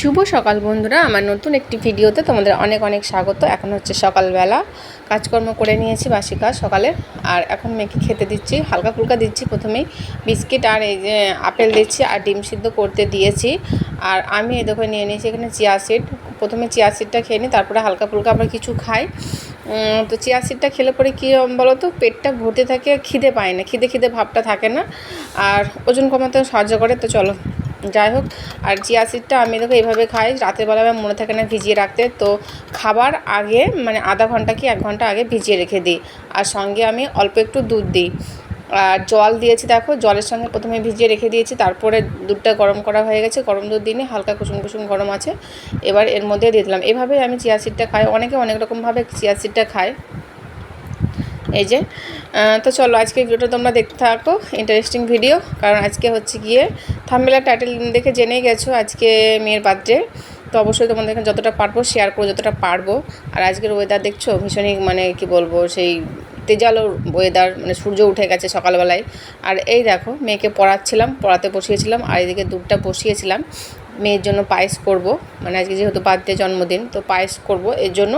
শুভ সকাল বন্ধুরা। আমার নতুন একটি ভিডিওতে তোমাদের অনেক অনেক স্বাগত। এখন হচ্ছে সকালবেলা। কাজকর্ম করে নিয়েছি বাসি কাজ সকালে। আর এখন মেয়েকে খেতে দিচ্ছি, হালকা ফুলকা দিচ্ছি প্রথমেই। বিস্কিট আর এই যে আপেল দিচ্ছি আর ডিম সিদ্ধ করতে দিয়েছি। আর আমি এই দেখো নিয়ে নিয়েছি এখানে চিয়া সিড। প্রথমে চিয়া সিডটা খেয়ে নিই, তারপরে হালকা ফুলকা আমরা কিছু খাই। তো চিয়া সিডটা খেলে পরে কী বলো তো পেটটা ভর্তি থাকে খিদে পায় না। খিদে খিদে ভাবটা থাকে না। আর ওজন কমাতেও সাহায্য করে। তো চলো যাই হোক, আর চিয়া সিডটা আমি দেখো এইভাবে খাই, রাতের বেলা আমার মনে থাকে না ভিজিয়ে রাখতে, তো খাবার আগে মানে আধা ঘণ্টা কি এক ঘণ্টা আগে ভিজিয়ে রেখে দিই। আর সঙ্গে আমি অল্প একটু দুধ দিই। আর জল দিয়েছি দেখো, জলের সঙ্গে প্রথমে ভিজিয়ে রেখে দিয়েছি, তারপরে দুধটা গরম করা হয়ে গেছে, গরম দুধ দিনে হালকা কুসুম কুসুম গরম আছে। এবার এর মধ্যে দিয়ে দিলাম। এভাবে আমি চিয়া সিডটা খাই, অনেকে অনেক রকমভাবে চিয়া সিডটা খায়। এই যে তো চলো আজকে ভিডিওটা তোমরা দেখতে থাকো ইন্টারেস্টিং ভিডিও কারণ আজকে হচ্ছে গিয়ে থামবেলা টাইটেল দেখে জেনেই গেছো আজকে মেয়ের বার্থডে তো অবশ্যই তোমাদের এখানে যতটা পারব শেয়ার করব, যতটা পারব। আর আজকের ওয়েদার দেখছ, ভীষণই মানে কি বলব, সেই তেজালো ওয়েদার মানে সূর্য উঠে গেছে সকালবেলায়। আর এই দেখো, মেয়েকে পড়াচ্ছিলাম, পড়াতে বসিয়েছিলাম, আর এদিকে দুধটা বসিয়েছিলাম। মেয়ের জন্য পায়েস করব। মানে আজকে যেহেতু বার্থডে জন্মদিন, তো পায়েস করব এর জন্য।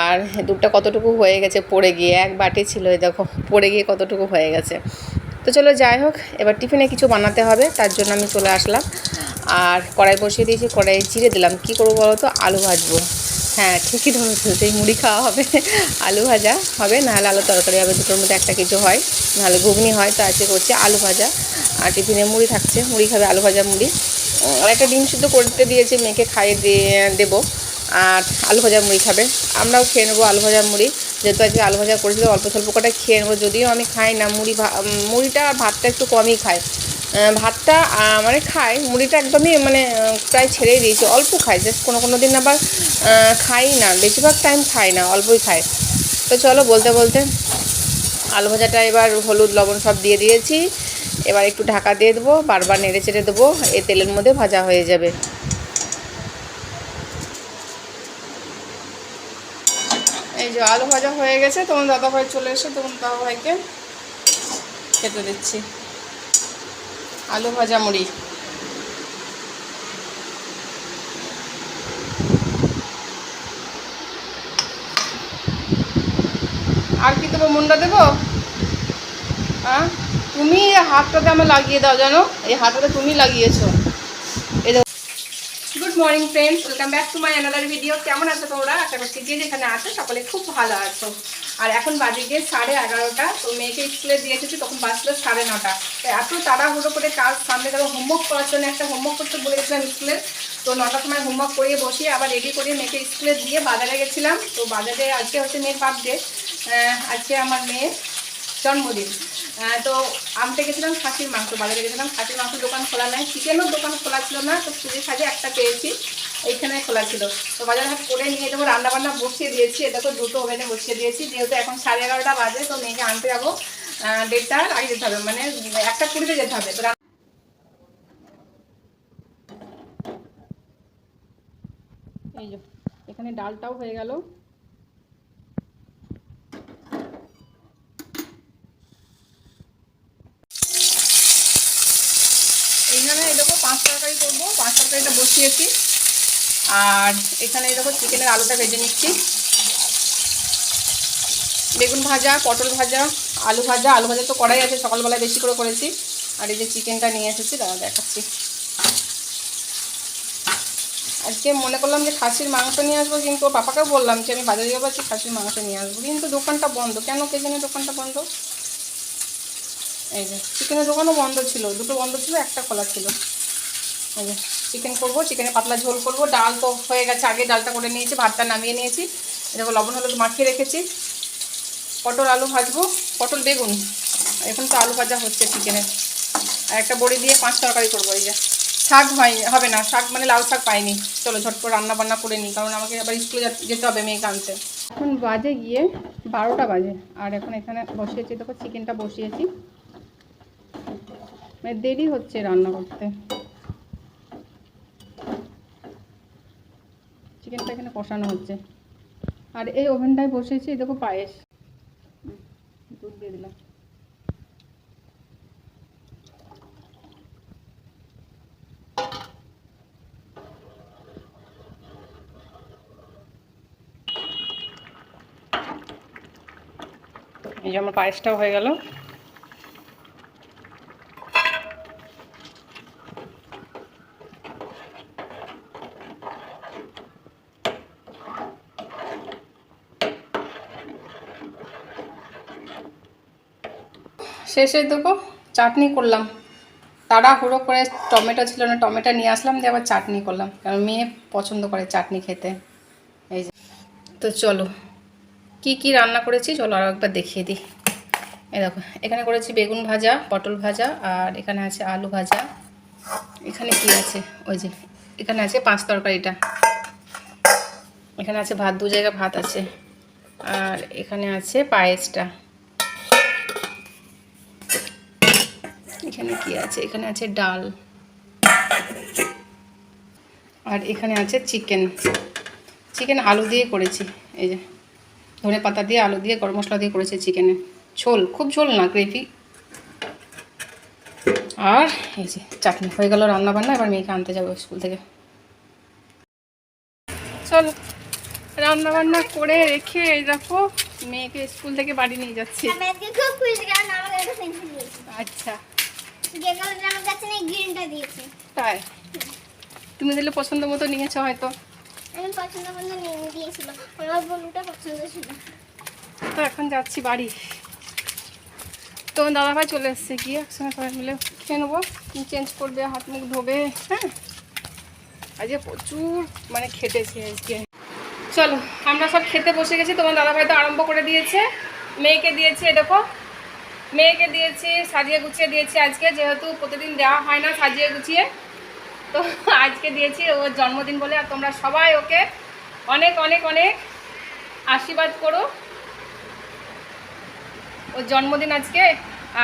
আর দুধটা কতটুকু হয়ে গেছে পড়ে গিয়ে, এক বাটি ছিল এই দেখো, পড়ে গিয়ে কতটুকু হয়ে গেছে। তো চলো যাই হোক, এবার টিফিনে কিছু বানাতে হবে, তার জন্য আমি চলে আসলাম। আর কড়াই বসিয়ে দিয়েছি কড়াই চিড়ে দিলাম। কী করব বলো তো? আলু ভাজবো। হ্যাঁ ঠিকই ধরেছো, সেই মুড়ি খাওয়া হবে। আলু ভাজা হবে, নাহলে আলু তরকারি হবে, দুটোর মধ্যে একটা কিছু হয়। নাহলে ঘুগনি হয়, তো আজকে করছি আলু ভাজা। আর টিফিনে মুড়ি থাকছে, মুড়ি খাবে আলু ভাজা মুড়ি। একটা ডিম সিদ্ধ করতে দিয়েছি, মেয়েকে খাইয়ে দিয়ে দেবো। আর আলু ভাজা মুড়ি খাবে। আমরাও খেয়ে নেব আলু ভাজা মুড়ি। যেহেতু আজকে আলু ভাজা করেছিল, অল্প স্বল্প কটা খেয়ে নেব। যদিও আমি খাই না, মুড়ি ভা- মুড়িটা আর ভাতটা একটু কমই খাই। ভাতটা মানে খাই, মুড়িটা একদমই মানে প্রায় ছেড়েই দিয়েছি। অল্প খাই জাস্ট কোনো কোনো দিন আবার খাই না। বেশিরভাগ টাইম খাই না, অল্পই খাই। তো চলো, বলতে বলতে আলু ভাজাটা এবার হলুদ, লবণ সব দিয়ে দিয়েছি। এবার একটু ঢাকা দিয়ে দেবো, বারবার নেড়ে চেড়ে দেবো, এই তেলের মধ্যে ভাজা হয়ে যাবে। এই যে আলু ভাজা হয়ে গেছে, তখন দাদা ভাই চলে এসে, তখন দাদা ভাইকে খেতে দিচ্ছি। আলু ভাজা মুড়ি। আর কি দেবো, মুন্ডা দেবো? হ্যাঁ তুমি হাতটাতে আমার লাগিয়ে দাও, জানো? এই হাতটাতে তুমি লাগিয়েছো। Good morning friends welcome back to my another video কেমন আছো তোমরা? আশা করছি যে যেখানে আছো, সকলে খুব ভালো আছো। আর এখন বাজে গিয়ে সাড়ে এগারোটা, তো মেয়েকে স্কুলে দিয়ে এসেছি, তখন বাজলো সাড়ে নটা। তো এত তাড়াহুড়ো করে কাজ সামনে দেখো হোমওয়ার্ক করার জন্য একটা হোমওয়ার্ক করতে বলেছিলাম স্কুলে। তো নটার সময় হোমওয়ার্ক করিয়ে বসিয়ে আবার রেডি করে মেয়েকে স্কুলে দিয়ে বাজারে গেছিলাম। তো বাজারে আজকে হচ্ছে মেয়ের বার্থডে আজকে আমার মেয়ের জন্মদিন। তো আনতে গেছিলাম, খাসির মাংস, বাজারে গেছিলাম, খাসির মাংস দোকান খোলা নাই। চিকেনের দোকান খোলা ছিল না, তো পুজোর সাজে একটা পেয়েছি, এইখানে খোলা ছিল। তো বাজার হাট করে নিয়ে যাব রান্না বান্না বসিয়ে দিয়েছি এটা তো দুটো ওভেনে বসিয়ে দিয়েছি, যেহেতু এখন সাড়ে এগারোটা বাজে, তো মেয়েকে আনতে যাব দেড়টার আগে যেতে হবে মানে একটা কুড়িতে যেতে হবে, তো এই যে, এখানে ডালটাও হয়ে গেল এইখানে এই দেখো পাঁচ তরকারি করব, পাঁচ তরকারিটা বসিয়েছি। আর এখানে দেখো চিকেনের আলুটা ভেজে নিচ্ছি। বেগুন ভাজা, পটল ভাজা, আলু ভাজা আলু ভাজা তো করাই আছে, সকালবেলায় বেশি করে করেছি। আর এই যে চিকেনটা নিয়ে এসেছি দাদা দেখাচ্ছি। আজকে মনে করলাম যে খাসির মাংস নিয়ে আসব, কিন্তু পাপাকেও বললাম যে আমি বাজারে যাব, আজকে খাসির মাংস নিয়ে আসব। কিন্তু দোকানটা বন্ধ, কেন কে জানে দোকানটা বন্ধ? এই যে, চিকেনের দোকানও বন্ধ ছিল, দুটো বন্ধ ছিল, একটা খোলা ছিল। চিকেন করব চিকেনে পাতলা ঝোল করব। ডাল তো হয়ে গেছে, আগে ডালটা করে নিয়েছি, ভাতটা নামিয়ে নিয়েছি। এরকম লবণ হলুদ মাখিয়ে রেখেছি। পটল, আলু ভাজবো। পটল, বেগুন। এখন তো আলু ভাজা হচ্ছে চিকেনের আর একটা বড়ি দিয়ে পাঁচ তরকারি করব, এই যে। শাক হয় হবে না, শাক মানে লাল শাক পাইনি। চলো, ঝটপট রান্না বান্না করে নিই, কারণ আমাকে আবার স্কুলে যেতে হবে মেয়েকে আনতে। এখন বাজে গিয়ে বারোটা বাজে, আর এখন এখানে বসিয়েছি, দেখো চিকেনটা বসিয়েছি। মানে দেরি হচ্ছে রান্না করতে। চিকেনটা এখানে কষানো হচ্ছে। আর এই ওভেনটায় বসেছি দেখো পায়েস। দুধ দিয়ে দিলাম। এই যে আমার পায়েসটাও হয়ে গেল। শেষে দেখো চাটনি করলাম। তাড়াহুড়ো করে টমেটো ছিল না, টমেটো নিয়ে আসলাম, দিয়ে আবার চাটনি করলাম। কারণ মেয়ে পছন্দ করে চাটনি খেতে। এই যে, তো চলো, কি কি রান্না করেছি চলো আরও একবার দেখিয়ে দিই। এই দেখো, এখানে করেছি বেগুন ভাজা, পটল ভাজা, আর এখানে আছে আলু ভাজা। এখানে কি আছে? ওই যে, এখানে আছে পাঁচ তরকারিটা। এখানে আছে ভাত, দু জায়গা ভাত আছে। আর এখানে আছে পায়েসটা। এখানে কি আছে? এখানে আছে ডাল। আর এখানে আছে চিকেন। চিকেন আলু দিয়ে করেছি। এই যে ধনে পাতা দিয়ে আলু দিয়ে গরম মশলা দিয়ে করেছি চিকেনে। ঝোল খুব ঝোল না গ্রেভি। আর এই যে চাটনি হয়ে গেল রান্না বান্না এবার মেয়েকে আনতে যাব স্কুল থেকে। চলো রান্না বান্না করে রেখে এই দেখো মেয়েকে স্কুল থেকে বাড়ি নিয়ে যাচ্ছি। আচ্ছা। যে কালারটা আমার কাছে নেই গ্রিনটা দিয়েছে। তাই? তুমি দিলে পছন্দ মতো নিয়েছো হয়তো। আমি পছন্দ পছন্দ নিয়ে দিয়েছিল আমার বন্ধুটা পছন্দ ছিল তো এখন যাচ্ছি বাড়ি। তো দাদাভাই চলে এসছে গিয়ে একসঙ্গে সবাই মিলে খেয়ে নেব। চেঞ্জ করবে হাত মুখ ধোবে হ্যাঁ? আজকে প্রচুর মানে খেটেছি আজকে। চলো আমরা সব খেতে বসে গেছি তোমার দাদাভাই তো আরম্ভ করে দিয়েছে মেয়েকে দিয়েছে দেখো। মেয়েকে দিয়েছি, সাজিয়ে গুছিয়ে দিয়েছি আজকে, যেহেতু প্রতিদিন দেওয়া হয় না সাজিয়ে গুছিয়ে। তো আজকে দিয়েছি ওর জন্মদিন বলে, আর তোমরা সবাই ওকে অনেক অনেক অনেক আশীর্বাদ করো। ওর জন্মদিন আজকে,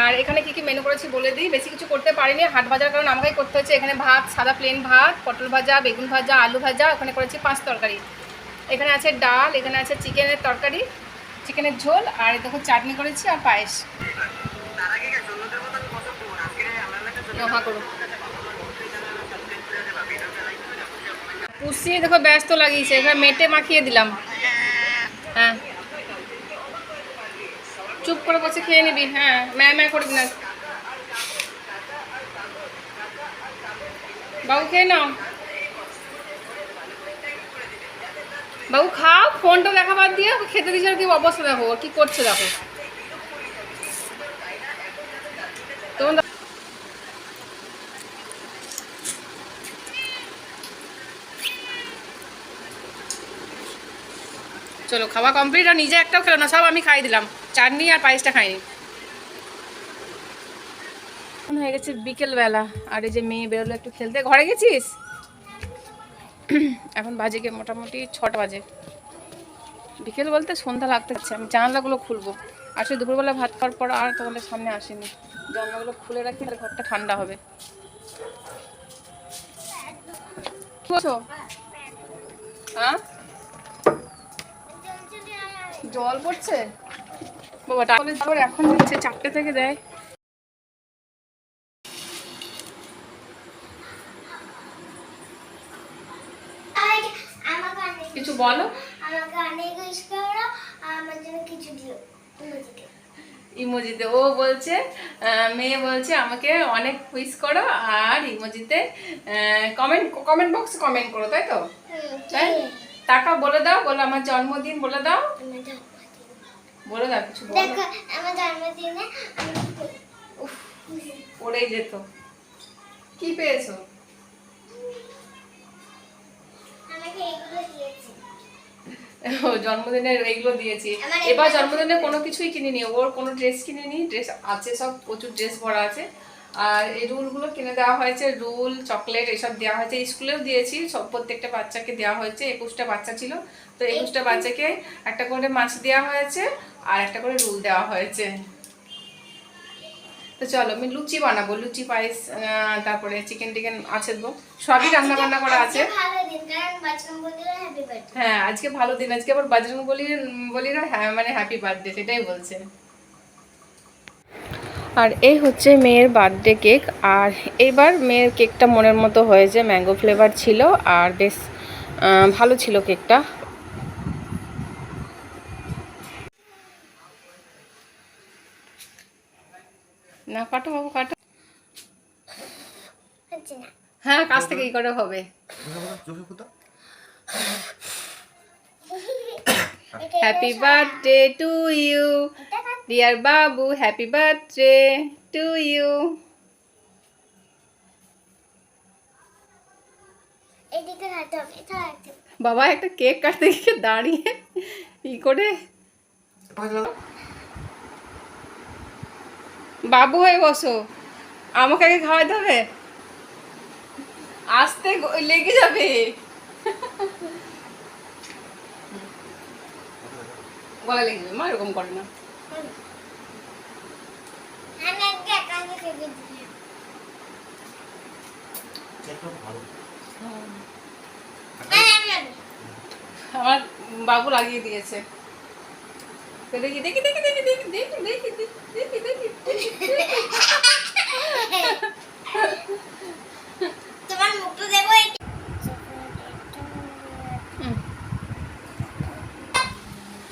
আর এখানে কি কি মেনু করেছি বলে দিই। বেশি কিছু করতে পারিনি, হাট ভাজার কারণ আমাকেই করতে হচ্ছে। এখানে ভাত, সাদা প্লেন ভাত, পটল ভাজা, বেগুন ভাজা, আলু ভাজা, ওখানে করেছি পাঁচ তরকারি। এখানে আছে ডাল, এখানে আছে চিকেনের তরকারি চিকেনের ঝোল, আর দেখো চাটনি করেছি আর পায়েস। হা করো। পুষি দেখো, ব্যস্ত লাগিয়েছে। এখানে মেটে মাখিয়ে দিলাম। হ্যাঁ। চুপ করে বসে খেয়ে নিবি। হ্যাঁ ম্যা ম্যা করবি না বাবু, খেয়ে নাও। বাবু, খাও, ফোনটা দেখা বাদ দিয়ে খেতে দিচ্ছে কি অবস্থা দেখো কি করছে দেখো। চলো, খাওয়া কমপ্লিট আর নিজে একটাও খেলো না, সব আমি খাই দিলাম। চাটনি আর পায়েসটা খাইনি। হয়ে গেছে বিকেলবেলা, আর এই যে মেয়ে বেরোলো একটু খেলতে। ঘরে গেছিস? এখন বাজে গিয়ে মোটামুটি ছটা বাজে। বিকেল বলতে সন্ধ্যা লাগতে হচ্ছে আমি জানলাগুলো খুলবো। আর আসলে দুপুরবেলা ভাত খাওয়ার পর আর তোমাদের সামনে আসেনি। জানলাগুলো খুলে রাখি, তাহলে ঘরটা ঠান্ডা হবে। হ্যাঁ? জল পড়ছে? বাবা তাহলে আবার এখন দিচ্ছে চারটে থেকে দেয়। কিছু বলো। আমাকে অনেক উইশ করো আমার জন্য কিছু দিও ইমোজিতে। ইমোজিতে। ও বলছে মেয়ে বলছে আমাকে অনেক উইস করো আর ইমোজিতে কমেন্ট কমেন্ট বক্স কমেন্ট করো তাই তো? তাই? টাকা বলে দাও বলো আমার জন্মদিন বলে দাও। বলে দাও কিছু দেখো আমার জন্মদিনে আমি উফ, পড়েই যেত। কি পেয়েছ? জন্মদিনের এইগুলো দিয়েছি। এবার জন্মদিনে কোনো কিছুই কিনিনি। ওর কোনো ড্রেস কিনিনি। ড্রেস আছে সব প্রচুর ড্রেস ভরা আছে। আর এই রুলগুলো কিনে দেওয়া হয়েছে। রুল চকলেট এসব দেওয়া হয়েছে। স্কুলেও দিয়েছি। সব প্রত্যেকটা বাচ্চাকে দেওয়া হয়েছে। একুশটা বাচ্চা ছিল। তো একুশটা বাচ্চাকে একটা করে মাছ দেওয়া হয়েছে আর একটা করে রুল দেওয়া হয়েছে। তো চলো আমি লুচি বানাবো। লুচি পায়েস তারপরে চিকেন টিকেন আছে তো। সবই রান্না বান্না করা আছে। হ্যাঁ আজকে ভালো দিন। আজকে আবার বাজরং বলির বলিরা হ্যাঁ মানে হ্যাপি বার্থডে সেটাই বলছে। আর এই হচ্ছে মেয়ের বার্থডে কেক আর এবার মেয়ের কেকটা মনের মতো হয়েছে ম্যাঙ্গো ফ্লেভার ছিল আর বেশ আহ, ভালো ছিল কেকটা না কাটো বাবু কাটো হ্যাঁ কাছ থেকে করে হবে। Happy birthday to you dear Babu happy birthday to you. বাবা একটা কেক কাটতে গিয়ে দাঁড়িয়ে ই করে? বাবু হয়ে বসো। আমাকে আগে খাওয়াইতে হবে? আসতে লেগে যাবে। গলা লেগে যাবে মা এরকম করে না হুম। আমি আগে একাকে খেতে দিই ভালো হ্যাঁ আমি আমি আমার বাবু লাগিয়ে দিয়েছে তো দেখি দেখি দেখি দেখি দেখি দেখি দেখি দেখি দেখি দেখি তোমার মুখটা দেবো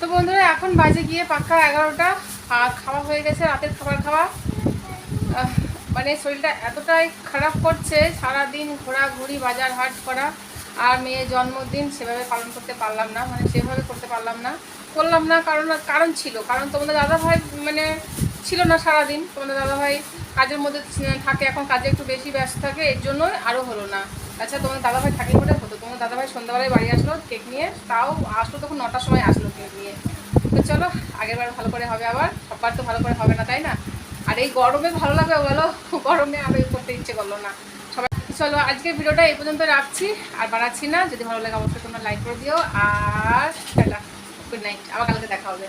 তো বন্ধুরা এখন বাজে গিয়ে পাক্কা এগারোটা আর খাওয়া হয়ে গেছে রাতের খাবার খাওয়া মানে শরীরটা এতটাই খারাপ করছে, সারাদিন ঘোরাঘুরি, বাজার হাট করা, আর মেয়ের জন্মদিন সেভাবে পালন করতে পারলাম না মানে সেভাবে করতে পারলাম না। করলাম না কারণ কারণ ছিল, কারণ তোমাদের দাদাভাই মানে ছিল না সারাদিন, তোমাদের দাদাভাই কাজের মধ্যে থাকে, এখন কাজে একটু বেশি ব্যস্ত থাকে, এর জন্য আরও হলো না। আচ্ছা তোমার দাদাভাই থাকলে বলে হতো তোমার দাদাভাই সন্ধ্যাবেলায় বাড়ি আসলো কেক নিয়ে, তাও আসলো তখন নটার সময় আসলো কেক নিয়ে। তো চলো আগের বার ভালো করে হবে আবার, সববার তো ভালো করে হবে না, তাই না? আর এই গরমে ভালো লাগবে বলো? গরমে আমি করতে ইচ্ছে করল না। সবাই চলো, আজকের ভিডিওটা এই পর্যন্ত রাখছি। আর বাড়াচ্ছি না, যদি ভালো লাগে অবশ্যই তোমরা লাইক করে দিও। আর গুড নাইট আবার কালকে দেখা হবে।